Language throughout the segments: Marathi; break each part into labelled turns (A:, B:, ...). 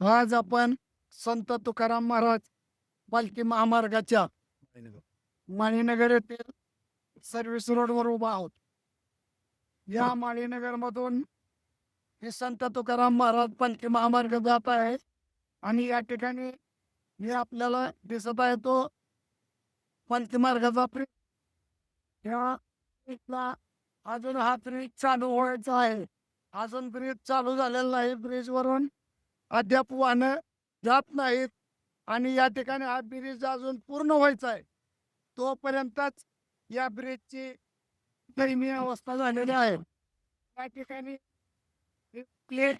A: आज आपण संत तुकाराम महाराज पालखी महामार्गाच्या माळीनगर येथील सर्व्हिस रोडवर उभा आहोत. या माळीनगर मधून हे संत तुकाराम महाराज पालखी महामार्ग जात आहे आणि या ठिकाणी हे आपल्याला दिसत आहे तो पालखी मार्गाचा ब्रिज या अजून हा ब्रिज चालू व्हायचा आहे. अजून ब्रिज चालू झालेला नाही. ब्रिज वरून अद्याप वाहनं जात नाहीत आणि या ठिकाणी हा ब्रिज अजून पूर्ण व्हायचा आहे. तोपर्यंतच या ब्रिजची दयनीय अवस्था झालेली आहे. या ठिकाणी प्लेट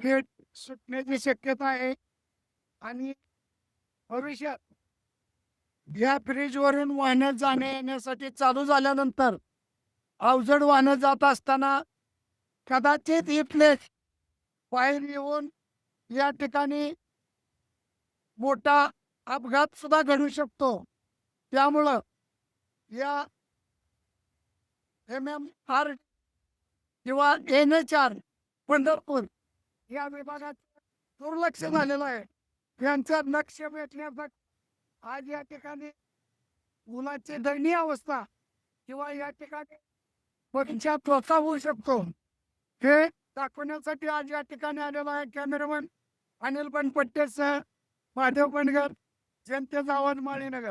A: प्लेट सुटण्याची शक्यता आहे. आणि भविष्यात या ब्रिजवरून वाहनं जाण्या येण्यासाठी चालू झाल्यानंतर अवजड वाहनं जात असताना कदाचित ही बाहेर येऊन या ठिकाणी मोठा अपघात सुद्धा घडू शकतो. त्यामुळं या एम एम आर किंवा एन एच आर पंढरपूर या विभागात दुर्लक्ष झालेलं आहे. यांचं लक्ष भेटण्यासाठी आज या ठिकाणी मुलाची दयनीय अवस्था किंवा या ठिकाणी पक्षात तोटा होऊ शकतो. हे दाखवण्यासाठी आज या ठिकाणी आलेला आहे कॅमेरामन अनिल बनपट्टेसह माधव बनगर जनतेचा आवाज माळीनगर